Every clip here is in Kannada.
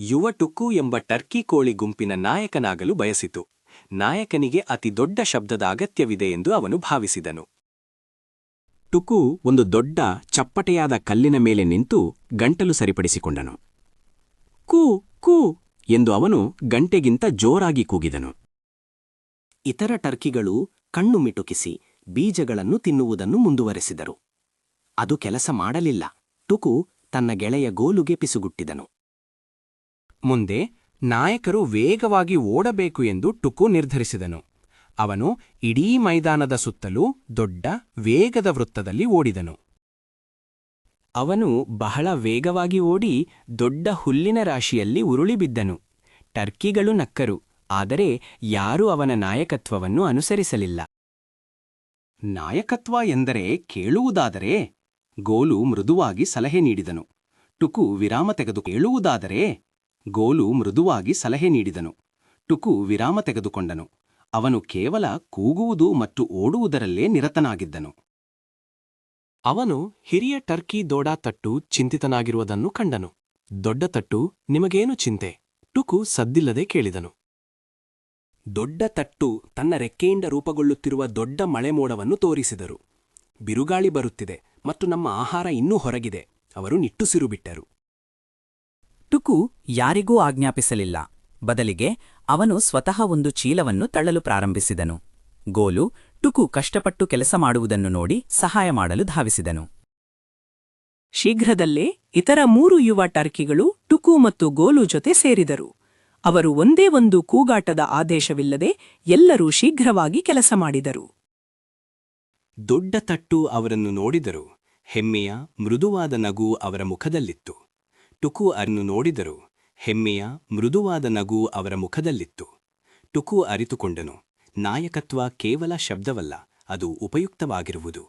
ಯುವ ಟುಕ್ಕು ಎಂಬ ಟರ್ಕಿ ಕೋಳಿ ಗುಂಪಿನ ನಾಯಕನಾಗಲು ಬಯಸಿತು. ನಾಯಕನಿಗೆ ಅತಿ ದೊಡ್ಡ ಶಬ್ದದ ಅಗತ್ಯವಿದೆ ಎಂದು ಅವನು ಭಾವಿಸಿದನು. ಟುಕು ಒಂದು ದೊಡ್ಡ, ಚಪ್ಪಟೆಯಾದ ಕಲ್ಲಿನ ಮೇಲೆ ನಿಂತು ಗಂಟಲು ಸರಿಪಡಿಸಿಕೊಂಡನು. ಕೂ ಕೂ, ಎಂದು ಅವನು ಗಂಟೆಗಿಂತ ಜೋರಾಗಿ ಕೂಗಿದನು. ಇತರ ಟರ್ಕಿಗಳು ಕಣ್ಣು ಮಿಟುಕಿಸಿ ಬೀಜಗಳನ್ನು ತಿನ್ನುವುದನ್ನು ಮುಂದುವರೆಸಿದರು. ಅದು ಕೆಲಸ ಮಾಡಲಿಲ್ಲ. ಟುಕು ತನ್ನ ಗೆಳೆಯ ಗೋಲುಗೆ ಪಿಸುಗುಟ್ಟಿದನು. ಮುಂದೆ ನಾಯಕರು ವೇಗವಾಗಿ ಓಡಬೇಕು ಎಂದು ಟುಕು ನಿರ್ಧರಿಸಿದನು. ಅವನು ಇಡೀ ಮೈದಾನದ ಸುತ್ತಲೂ ದೊಡ್ಡ ವೇಗದ ವೃತ್ತದಲ್ಲಿ ಓಡಿದನು. ಅವನು ಬಹಳ ವೇಗವಾಗಿ ಓಡಿ ದೊಡ್ಡ ಹುಲ್ಲಿನ ರಾಶಿಯಲ್ಲಿ ಉರುಳಿಬಿದ್ದನು. ಟರ್ಕಿಗಳು ನಕ್ಕರು, ಆದರೆ ಯಾರೂ ಅವನ ನಾಯಕತ್ವವನ್ನು ಅನುಸರಿಸಲಿಲ್ಲ. ನಾಯಕತ್ವ ಎಂದರೆ ಕೇಳುವುದಾದರೆ ಗೋಲು ಮೃದುವಾಗಿ ಸಲಹೆ ನೀಡಿದನು. ಟುಕು ವಿರಾಮ ತೆಗೆದು ಕೇಳುವುದಾದರೆ ಗೋಲು ಮೃದುವಾಗಿ ಸಲಹೆ ನೀಡಿದನು. ಟುಕು ವಿರಾಮ ತೆಗೆದುಕೊಂಡನು. ಅವನು ಕೇವಲ ಕೂಗುವುದು ಮತ್ತು ಓಡುವುದರಲ್ಲೇ ನಿರತನಾಗಿದ್ದನು. ಅವನು ಹಿರಿಯ ಟರ್ಕಿ ದೋಡಾ ತಟ್ಟು ಚಿಂತಿತನಾಗಿರುವುದನ್ನು ಕಂಡನು. ದೊಡ್ಡ ತಟ್ಟು, ನಿಮಗೇನು ಚಿಂತೆ? ಟುಕು ಸದ್ದಿಲ್ಲದೆ ಕೇಳಿದನು. ದೊಡ್ಡ ತಟ್ಟು ತನ್ನ ರೆಕ್ಕೆಯಿಂದ ರೂಪಗೊಳ್ಳುತ್ತಿರುವ ದೊಡ್ಡ ಮಳೆಮೋಡವನ್ನು ತೋರಿಸಿದರು. ಬಿರುಗಾಳಿ ಬರುತ್ತಿದೆ ಮತ್ತು ನಮ್ಮ ಆಹಾರ ಇನ್ನೂ ಹೊರಗಿದೆ. ಅವರು ನಿಟ್ಟುಸಿರು ಬಿಟ್ಟರು. ಟುಕು ಯಾರಿಗೂ ಆಜ್ಞಾಪಿಸಲಿಲ್ಲ. ಬದಲಿಗೆ ಅವನು ಸ್ವತಃ ಒಂದು ಚೀಲವನ್ನು ತಳ್ಳಲು ಪ್ರಾರಂಭಿಸಿದನು. ಗೋಲು ಟುಕು ಕಷ್ಟಪಟ್ಟು ಕೆಲಸ ಮಾಡುವುದನ್ನು ನೋಡಿ ಸಹಾಯ ಮಾಡಲು ಧಾವಿಸಿದನು. ಶೀಘ್ರದಲ್ಲೇ ಇತರ ಮೂರು ಯುವ ಟರ್ಕಿಗಳು ಟುಕು ಮತ್ತು ಗೋಲು ಜೊತೆ ಸೇರಿದರು. ಅವರು ಒಂದೇ ಒಂದು ಕೂಗಾಟದ ಆದೇಶವಿಲ್ಲದೆ ಎಲ್ಲರೂ ಶೀಘ್ರವಾಗಿ ಕೆಲಸ ಮಾಡಿದರು. ದೊಡ್ಡ ತಟ್ಟು ಅವರನ್ನು ನೋಡಿದರು. ಹೆಮ್ಮೆಯ, ಮೃದುವಾದ ನಗು ಅವರ ಮುಖದಲ್ಲಿತ್ತು. ಟುಕು ಅನ್ನು ನೋಡಿದರು ಹೆಮ್ಮೆಯ, ಮೃದುವಾದ ನಗು ಅವರ ಮುಖದಲ್ಲಿತ್ತು. ಟುಕು ಅರಿತುಕೊಂಡನು. ನಾಯಕತ್ವ ಕೇವಲ ಶಬ್ದವಲ್ಲ, ಅದು ಉಪಯುಕ್ತವಾಗಿರುವುದು.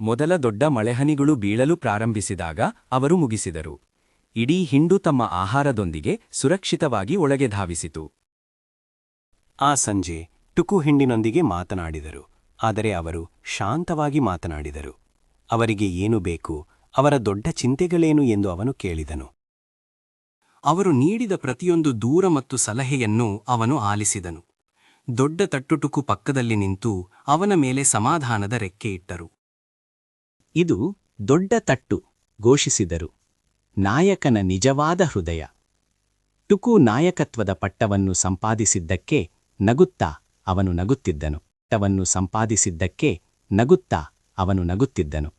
ಮೊದಲ ದೊಡ್ಡ ಮಳೆಹನಿಗಳು ಬೀಳಲು ಪ್ರಾರಂಭಿಸಿದಾಗ ಅವರು ಮುಗಿಸಿದರು. ಇಡೀ ಹಿಂಡು ತಮ್ಮ ಆಹಾರದೊಂದಿಗೆ ಸುರಕ್ಷಿತವಾಗಿ ಒಳಗೆ ಧಾವಿಸಿತು. ಆ ಸಂಜೆ ಟುಕು ಹಿಂಡಿನೊಂದಿಗೆ ಮಾತನಾಡಿದರು. ಆದರೆ ಅವರು ಶಾಂತವಾಗಿ ಮಾತನಾಡಿದರು. ಅವರಿಗೆ ಏನು ಬೇಕು? ಅವರ ದೊಡ್ಡ ಚಿಂತೆಗಳೇನು ಎಂದು ಅವನು ಕೇಳಿದನು. ಅವರು ನೀಡಿದ ಪ್ರತಿಯೊಂದು ದೂರ ಮತ್ತು ಸಲಹೆಯನ್ನು ಅವನು ಆಲಿಸಿದನು. ದೊಡ್ಡ ತಟ್ಟುಟುಕು ಪಕ್ಕದಲ್ಲಿ ನಿಂತು ಅವನ ಮೇಲೆ ಸಮಾಧಾನದ ರೆಕ್ಕೆ ಇಟ್ಟರು. ಇದು ದೊಡ್ಡ ತಟ್ಟು, ಘೋಷಿಸಿದರು. ನಾಯಕನ ನಿಜವಾದ ಹೃದಯ. ಟುಕು ನಾಯಕತ್ವದ ಪಟ್ಟವನ್ನು ಸಂಪಾದಿಸಿದ್ದಕ್ಕೆ ನಗುತ್ತಾ ಅವನು ನಗುತ್ತಿದ್ದನು. ಪಟ್ಟವನ್ನು ಸಂಪಾದಿಸಿದ್ದಕ್ಕೆ ನಗುತ್ತಾ ಅವನು ನಗುತ್ತಿದ್ದನು.